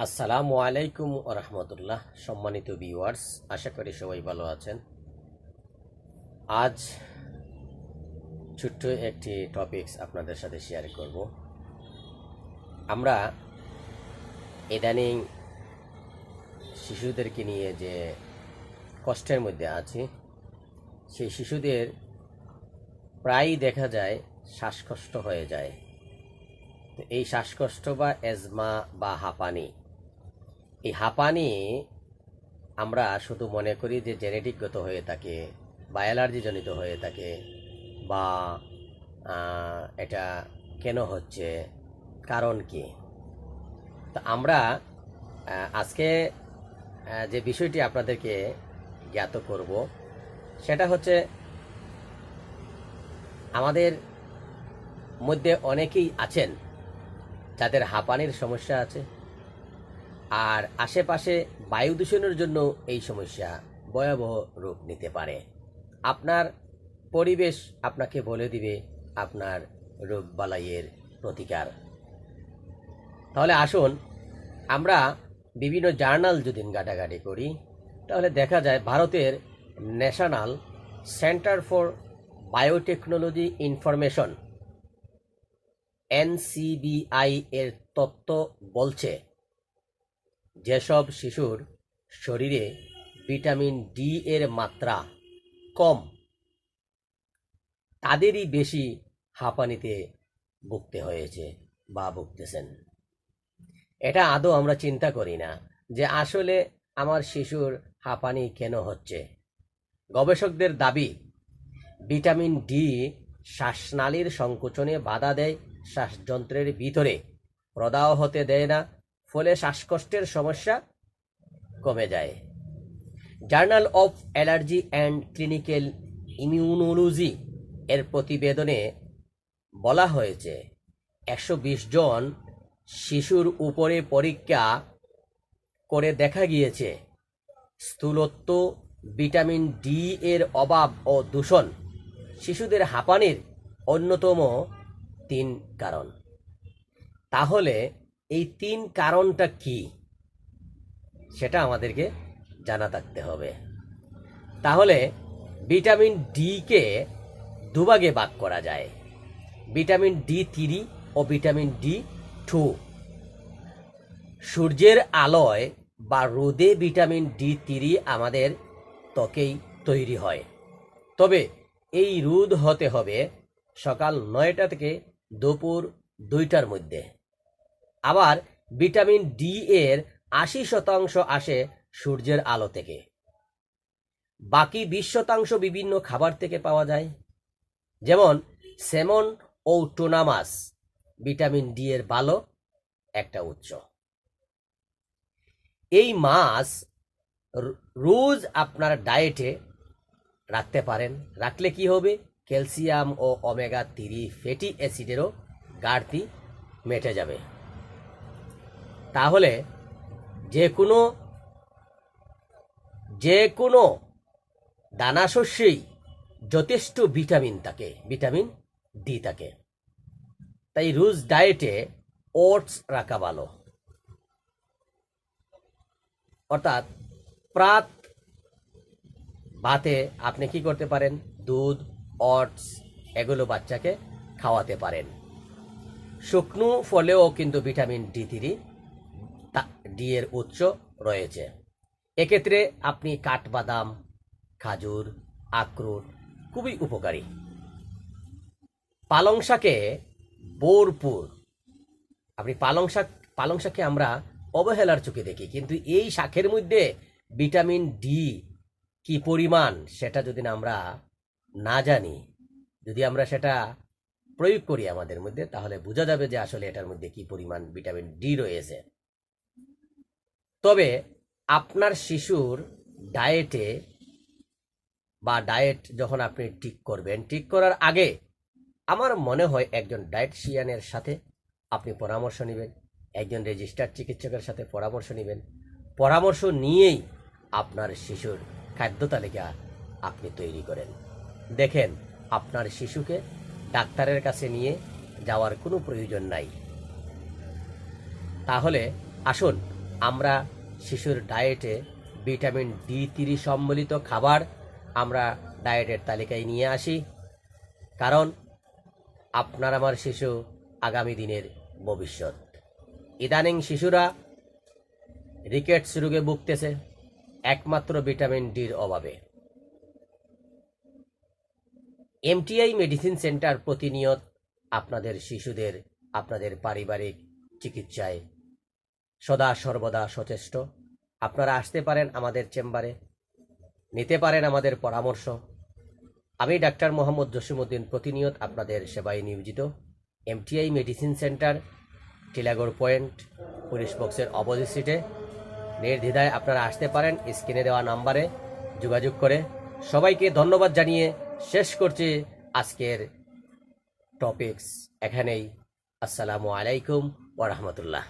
আসসালামু আলাইকুম রহমতুল্লাহ। সম্মানিত ভিউয়ার্স আশা করি সবাই ভালো আছেন। আজ ছোট্ট একটি টপিকস আপনাদের সাথে শেয়ার করব। আমরা ইদানিং শিশুদেরকে নিয়ে যে কষ্টের মধ্যে আছি, সেই শিশুদের প্রায়ই দেখা যায় শ্বাসকষ্ট হয়ে যায়। তো এই শ্বাসকষ্ট বা এজমা বা হাঁপানি এই হাঁপানি আমরা শুধু মনে করি যে জেনেটিকগত হয়ে থাকে বা অ্যালার্জিজনিত হয়ে থাকে বা এটা কেন হচ্ছে, কারণ কি? তো আমরা আজকে যে বিষয়টি আপনাদেরকে জ্ঞাত করব, সেটা হচ্ছে আমাদের মধ্যে অনেকেই আছেন যাদের হাঁপানির সমস্যা আছে। আর আশেপাশে বায়ু দূষণের জন্য এই সমস্যা ভয়াবহ রূপ নিতে পারে। আপনার পরিবেশ আপনাকে বলে দিবে আপনার রোগ বালাইয়ের প্রতিকার। তাহলে আসুন, আমরা বিভিন্ন জার্নাল যদি ঘাটাঘাটি করি, তাহলে দেখা যায় ভারতের national centre for biotechnology information, NCBI এর তত্ত্ব বলছে যেসব শিশুর শরীরে ভিটামিন ডি এর মাত্রা কম, তাদেরই বেশি হাঁপানিতে ভুগতে হয়েছে বা ভুগতেছেন। এটা আদৌ আমরা চিন্তা করি না যে আসলে আমার শিশুর হাঁপানি কেন হচ্ছে। গবেষকদের দাবি, ভিটামিন ডি শ্বাসনালীর সংকোচনে বাধা দেয়, শ্বাসযন্ত্রের ভিতরে প্রদাহ হতে দেয় না ফলে শ্বাসকষ্টের সমস্যা কমে যায়। Journal of allergy and clinical immunology এর প্রতিবেদনে বলা হয়েছে, একশো বিশ জন শিশুর উপরে পরীক্ষা করে দেখা গিয়েছে। স্থূলত্ব, ভিটামিন ডি এর অভাব ও দূষণ শিশুদের হাঁপানির অন্যতম তিন কারণ। তাহলে এই তিন কারণটা কি? সেটা আমাদেরকে জানা থাকতে হবে। তাহলে ভিটামিন ডি কে দুভাগে ভাগ করা যায়। ভিটামিন ডি থ্রি ও ভিটামিন ডি টু সূর্যের আলোয় বা রোদে ভিটামিন ডি থ্রি আমাদের ত্বকেই তৈরি হয়। তবে এই রোদ হতে হবে সকাল নয়টা থেকে দুপুর দুইটার মধ্যে। আবার ভিটামিন ডি এর আশি শতাংশ আসে সূর্যের আলো থেকে। বাকি বিশ শতাংশ বিভিন্ন খাবার থেকে পাওয়া যায়। যেমন সেমন ও টোনা মাছ ভিটামিন ডি এর ভালো একটা উৎস। এই মাছ রোজ আপনার ডায়েটে রাখতে পারেন। রাখলে কি হবে? ক্যালসিয়াম ও ওমেগা থ্রি ফ্যাটি অ্যাসিডেরও ঘাটতি মেটে যাবে। তাহলে যে কোনো যে কোনো দানা শস্যেই যথেষ্ট ভিটামিন থাকে ভিটামিন ডি থাকে তাই রোজ ডায়েটে ওটস রাখা ভালো। অর্থাৎ প্রাত ভাতে আপনি কি করতে পারেন? দুধ অটস এগুলো বাচ্চাকে খাওয়াতে পারেন। শুকনো ফলেও কিন্তু ভিটামিন ডি থ্রি ডি এর উৎস রয়েছে। এক্ষেত্রে আপনি কাঠবাদাম, খাজুর, আখরোট খুবই উপকারী। পালং শাকে বোরপুর। আপনি পালং শাক, পালং শাকে আমরা অবহেলার চোখে দেখি, কিন্তু এই শাকের মধ্যে ভিটামিন ডি কি পরিমাণ সেটা যদি আমরা না জানি, যদি আমরা সেটা প্রয়োগ করি আমাদের মধ্যে, তাহলে বোঝা যাবে যে আসলে এটার মধ্যে কি পরিমাণ ভিটামিন ডি রয়েছে। তবে আপনার শিশুর ডায়েটে বা ডায়েট যখন আপনি ঠিক করবেন, ঠিক করার আগে আমার মনে হয় একজন ডায়েটশিয়ানের সাথে আপনি পরামর্শ নেবেন, একজন রেজিস্টার্ড চিকিৎসকের সাথে পরামর্শ নেবেন। পরামর্শ নিয়েই আপনার শিশুর খাদ্য তালিকা আপনি তৈরি করেন। দেখেন, আপনার শিশুকে ডাক্তারের কাছে নিয়ে যাওয়ার কোনো প্রয়োজন নাই। তাহলে আসুন আমরা শিশুর ডায়েটে ভিটামিন ডি থ্রি সম্বলিত খাবার আমরা ডায়েটের তালিকায় নিয়ে আসি। কারণ আপনার আমার শিশু আগামী দিনের ভবিষ্যৎ। ইদানিং শিশুরা রিকেটস রোগে ভুগতেছে, একমাত্র ভিটামিন ডির অভাবে। এমটিআই মেডিসিন সেন্টার প্রতিনিয়ত আপনাদের শিশুদের, আপনাদের পারিবারিক চিকিৎসায় সদা সর্বদা সচেষ্ট। আপনারা আসতে পারেন আমাদের চেম্বারে, নিতে পারেন আমাদের পরামর্শ। আমি ডাক্তার মোহাম্মদ জসিমউদ্দিন প্রতিনিয়ত আপনাদের সেবায় নিয়োজিত। MTI medicine centre, Tilagarh point, police বক্সের অপোজিট সিটে। নির্দ্বিধায় আপনারা আসতে পারেন, স্ক্রিনে দেওয়া নাম্বারে যোগাযোগ করে। সবাইকে ধন্যবাদ জানিয়ে শেষ করছি আজকের টপিকস এখানেই। আসসালামু আলাইকুম ওরহমতুল্লাহ